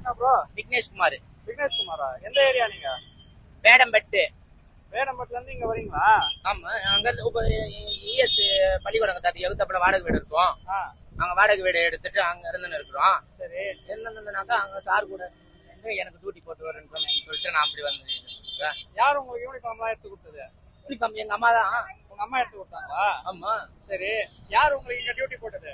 Photo Vignesh குமாரா எந்த area நீங்க? வேடம்பட்டு. வேடம்பட்டுல இருந்து இங்க வரீங்களா ஆமா அங்க இருந்து பள்ளிக்கூடம் தாத்தி வாடகை வீடு இருக்கும். அங்க வாடகை வீடு எடுத்துட்டு அங்க இருந்து இருக்கிறோம். சரி. என்னன்னாக்கா அங்க சார் கூட எனக்கு டியூட்டி போட்டு வரேன்னு சொல்லிட்டு நான் அப்படி வந்து யார் உங்களுக்கு யூனிஃபார்ம்லாம் எடுத்து கொடுத்தது? யூனிஃபார்ம் எங்க அம்மா தான். உங்க அம்மா எடுத்து கொடுத்தாங்களா? ஆமா. சரி. யார் உங்களுக்கு இங்க டியூட்டி போட்டது?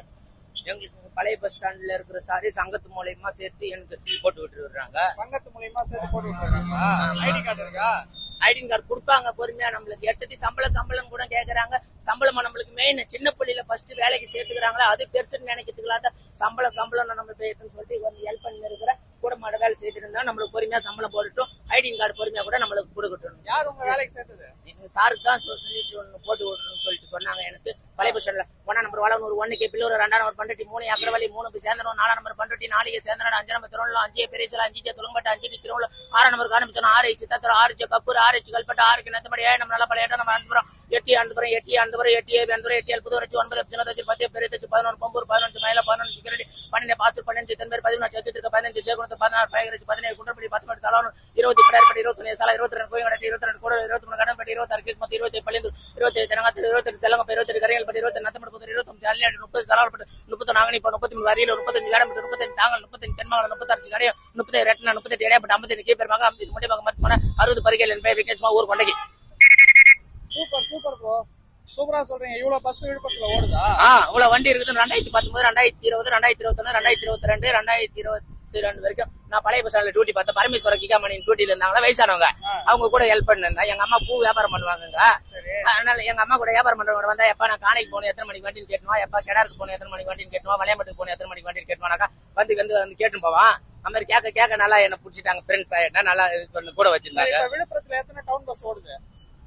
எங்களுக்கு பழைய பஸ் ஸ்டாண்ட்ல இருக்கிற சாரி சங்கத்து மூலியமா சேர்த்து எனக்கு போட்டு விட்டு விடுறாங்க சங்கத்து மூலியமா சேர்த்து போட்டு விட்டுருக்காங்களா ஐடி கார்டு இருக்கா? ஐடி கார்டு கொடுப்பாங்க பொறுமையா நம்மளுக்கு. எட்டதி சம்பளம் சம்பளம் கூட கேக்குறாங்க. சம்பளம் நம்மளுக்கு மெயின் சின்ன பள்ளியில ஃபர்ஸ்ட் வேலைக்கு சேர்த்துக்கிறாங்களா அது பெருசுன்னு நினைக்கிறதுக்குலாம் சம்பளம் சம்பளம் நம்ம போயிட்டுன்னு சொல்லிட்டு வந்து ஹெல்ப் பண்ணி இருக்கிற கூட மாட வேலை செய்துட்டு இருந்தா நம்மளுக்கு பொறுமையா சம்பளம் போட்டுட்டும். ஐடி கார்டு பொறுமையா கூட நம்மளுக்கு கொடுக்கட்டும். யார் உங்க வேலைக்கு சேர்த்தது? சாருக்கு தான் ஒண்ணு போட்டு விடணும்னு சொல்லிட்டு சொன்னாங்க எனக்கு. பழைய பஸ் ஒன்னா நம்பர் வாழ வளனூர் ஒன்னுக்கு பில்லூர் ரெண்டாம் நம்பர் பண்ருட்டி மூணு அக்கரவழி மூணு போய் சேர்ந்தனும் நாலாம் நம்பர் பண்ருட்டி நாளைக்கு சேர்ந்தனோட அஞ்சு நம்பர் திருவள்ளம் அஞ்சு பெரியச்சல அஞ்சு துளம்பட்டு அஞ்சு திருவள்ளம் ஆறாம் நம்பர் காணிச்சோம் ஆறு ஐச்சு தத்திர ஆறு கப்பூர் ஆறு ஐச்சு கல்பட்டு ஆறு கிணத்துமடி ஏழு நம்ம நல்லா பழைய நம்ம அனுப்புறோம். எட்டி அனுப்புறோம் எட்டி அனுப்புறோம் எட்டி அனுப்புறோம் எட்டி புது வச்சு ஒன்பது சின்னதாச்சு பத்து பெரிய தச்சு பதினொன்று கொம்பூர் பதினஞ்சு மயில பதினொன்று சிக்கரடி பன்னெண்டு பாத்து பன்னெண்டு தென்பேர் பதினொன்று சத்துத்திற்கு பதினஞ்சு சேகுணத்து பதினாறு பயகரிச்சு பதினேழு குண்டப்படி பத்து மணி தலாவணும் இருபத்தி படாயிரப்படி இருபத்தி ஒன்று சாலை இருபத்தி ரெண்டு கோயில் இருபத்தி ரெண்டு கூட இருபத்தி மூணு கடன்பட்டி இருபத்தாறு கீழ் இருபத்தி பள்ளிந்து இருபத்தி தெனங்காத்து இருபத்தி செல்லங்க இருபத்தி கரையல் பட்டி இருபத்தி நத்தமடு அல்லாட்டு முப்பது தலாவப்பட்டு முப்பத்தி நாங்கனி இப்போ முப்பத்தி மூணு வரையில் முப்பத்தஞ்சு வேடம்பட்டு முப்பத்தஞ்சு தாங்கல் முப்பத்தஞ்சு தென்மங்கலம் முப்பத்தஞ்சு கரையம் முப்பத்தி ரெட்டினா முப்பத்தி ஏழாப்பட்டு ஐம்பத்தி கீப்பர் மகா ஐம்பத்தி முடி மகா மருத்துவமனை அறுபது பரிகையில் என் பேர் ஊர் கொண்டகி. சூப்பர் சூப்பர் ப்ரோ சூப்பரா சொல்றீங்க. இவ்வளவு பஸ் விழுப்புரத்துல ஓடுதா? ஆ இவ்வளவு வண்டி இருக்குது. ரெண்டாயிரத்தி பத்தொன்பது ரெண்டாயிரத்தி இருபது ரெண்டாயிரத்தி இருபத்தொன்னு ரெண்டாயிரத்தி இருபத்தி ரெண்டு ரெண்டாயிரத்தி இருபத்தி ரெண்டு வரைக்கும் நான் பழைய பஸ் ஸ்டாண்ட்ல டியூட்டி பார்த்தேன். பரமேஸ்வர கிகாமணி டியூட்டில இருந்தாங்களா? வயசானவங்க. அவங்க கூட ஹெல்ப் பண்ணிருந்தேன் எங்க அம்மா பூ வியாபாரம் பண்ணுவாங்கங்க சரி அதனால எங்க அம்மா கூட வியாபாரம் பண்றவங்க வந்தா எப்ப நான் காணைக்கு போகணும் எத்தனை மணிக்கு வண்டின்னு கேட்டுவா எப்ப கிடாருக்கு போகணும் எத்தனை மணிக்கு வண்டின்னு கேட்டுவா வளையம்பட்டுக்கு போகணும் எத்தனை மணிக்கு வண்டின்னு கேட்டுவானாக்கா வந்து வந்து வந்து கேட்டு போவான் அந்த மாதிரி கேட்க கேட்க நல்லா என்ன பிடிச்சிட்டாங்க ஃப்ரெண்ட்ஸ் ஆயிட்டா நல்லா இது பண்ணி கூட வச்சிருந்தாங்க. விழுப்புரத்துல எத்தனை டவுன் பஸ் ஓடுது?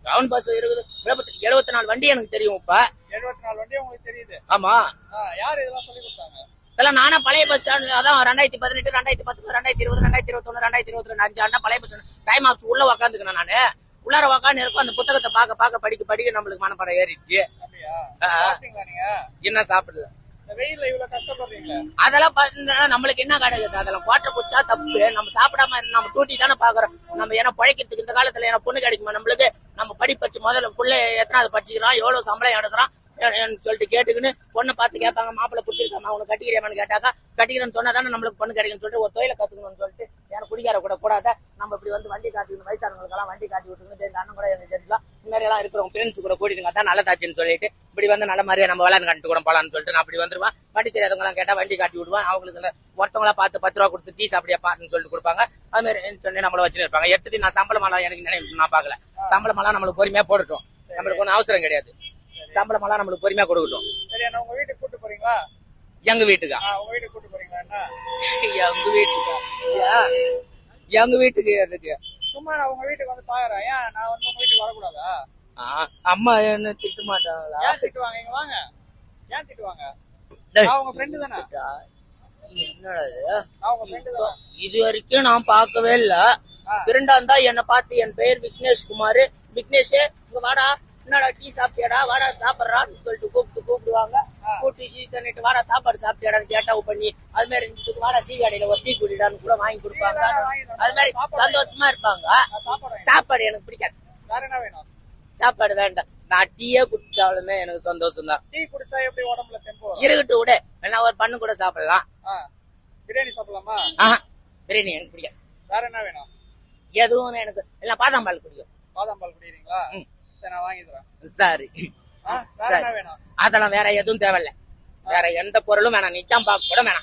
டவுன் பஸ் இருக்குது விழுப்புரத்துக்கு எழுபத்தி நாலு வண்டி எனக்கு தெரியும் இப்ப. எழுபத்தி நாலு வண்டி உங்களுக்கு தெரியுது. ஆமா. யார் இதெல்லாம் சொல்லி கொடுத்தாங்க? இதெல்லாம் நானா பழைய பஸ் ஸ்டாண்ட் அதான் ரெண்டாயிரத்தி பதினெட்டு ரெண்டாயிரத்தி பத்து ரெண்டாயிரத்தி இருபது ரெண்டாயிரத்தி இருபத்தொன்னு ரெண்டாயிரத்தி இருபத்தி ரெண்டு அஞ்சு ஆண்டா பழைய பஸ் டைம் ஆச்சு உள்ள உக்காந்துக்கணும் நானு. உள்ளார உக்காந்து இருக்கும் அந்த புத்தகத்தை பார்க்க பார்க்க படிக்க படிக்க நம்மளுக்கு மனப்பாடம் ஏறிடுச்சு. என்ன கஷ்டப்படுறீங்களே? அதெல்லாம் நம்மளுக்கு என்ன கிடையாது அதெல்லாம் கோட்டை குச்சா தப்பு. நம்ம சாப்பிடாம நம்ம டூட்டி தானே பாக்குறோம் நம்ம ஏன்னா பழைக்கிறதுக்கு இந்த காலத்துல ஏன்னா பொண்ணு கிடைக்குமா நம்மளுக்கு? நம்ம படிப்பச்சு முதல்ல புள்ள எத்தனாவது படிச்சுக்கிறோம் எவ்வளவு சம்பளம் எடுக்கிறோம் ஏன்னு சொல்லிட்டு கேட்டுக்கின்னு பொண்ணை பார்த்து கேட்பாங்க மாப்பிள்ளை பிடிச்சிருக்காமா? உனக்கு கட்டிக்கிறியாமான்னு கேட்டாக்கா கட்டிக்கிறேன்னு சொன்னா தானே நம்மளுக்கு பொண்ணு கிடைக்கும்னு சொல்லிட்டு ஒரு தொழிலை கத்துக்கணும்னு சொல்லிட்டு எனக்கு குடிக்கார கூட கூடாத? நம்ம இப்படி வந்து வண்டி காட்டிக்கணும்? வயசானவங்களுக்கெல்லாம் வண்டி காட்டி தெரிஞ்ச அண்ணன் கூட எனக்கு தெரிஞ்சுக்கலாம் இந்த மாதிரி எல்லாம் இருக்கிறவங்க ஃப்ரெண்ட்ஸ் கூட கூட்டிட்டு தான் நல்லதாச்சுன்னு சொல்லிட்டு இப்படி வந்து நல்ல மாதிரியா நம்ம விளையாண்டு கண்டு கூட போலாம்னு சொல்லிட்டு நான் அப்படி வந்துருவேன் வண்டி தெரியாதவங்க எல்லாம் கேட்டா வண்டி காட்டி விடுவேன். அவங்களுக்கு இந்த ஒருத்தவங்களா பார்த்து பத்து ரூபா கொடுத்து டீ சாப்பிடியா பாருன்னு சொல்லிட்டு கொடுப்பாங்க. அது மாதிரி சொல்லி நம்மள வச்சுன்னு இருப்பாங்க. எடுத்துட்டு நான் சம்பளம் எல்லாம் எனக்கு நினைவு நான் பார்க்கல. சம்பளம் எல்லாம் நம்மளுக்கு பொறுமையா போடட்டும் நம்மளுக்கு ஒன்றும் அவசரம் கிடையாது. சம்பளம் எல்லாம் நம்மளுக்கு பொறுமையா கொடுக்கட்டும். சரி உங்க வீட்டுக்கு கூட்டு போறீங்களா? எங்க வீட்டுக்கா? உங்க வீட்டுக்கு கூட்டு போறீங்களா எங்க வீட்டுக்கா? எங்க வீட்டுக்கு எதுக்கு? சும்மா நான் உங்க வீட்டுக்கு வந்து பாக்குறேன். ஏன்? நான் வந்து உங்க வீட்டுக்கு வரக்கூடாதா? அம்மா என்ன திட்ட மாட்டாங்களா? ஏன் திட்டுவாங்க? இங்க வாங்க. ஏன் திட்டுவாங்க? உங்க ஃப்ரெண்டு தானே. என்னடா இது? வரைக்கும் நான் பார்க்கவே இல்ல. ஆ. திருண்டா இருந்தா என்ன பார்த்து என் பெயர் விக்னேஷ் குமார் விக்னேஷ் இங்க வாடா. என்னடா டீ சாப்பிட்டியாடா? வாடா சாப்பிடுறான்னு சொல்லிட்டு கூப்பிட்டு கூப்பிடுவாங்க. டீ தண்ணிட்டு வாடா சாப்பாடு சாப்பிட்டியாடான்னு கேட்டா பண்ணி. அது மாதிரி இருந்துச்சு வாடா டீ கடையில ஒரு டீ குடிடான்னு கூட வாங்கி கொடுப்பாங்க. அது மாதிரி சந்தோஷமா இருப்பாங்க. சாப்பாடு எனக்கு பிடிக்காது. சாப்பாடு வேண்டாம். நான் டீயே குடிச்சாலுமே எனக்கு சந்தோஷம் தான் டீ குடிச்சா எப்படி உடம்புல தெம்பு வரும்? இருக்கட்டும் விட. வேணா ஒரு பண்ணு கூட சாப்பிடலாம். பிரியாணி சாப்பிடலாமா? ஆஹா பிரியாணி எனக்கு பிடிக்காது. வேற என்ன வேணும்? எதுவும் எனக்கு எல்லாம் பாதாம் பால் பிடிக்கும் பாதாம் பால் குடிக்கிறீங்களா. சரி நான் வாங்கி தரேன் சரி. அதெல்லாம் வேற எதுவும் தேவையில்ல. வேற எந்த பொருளும் வேணாம். நிஜாம் பாக்க கூட வேணாம்.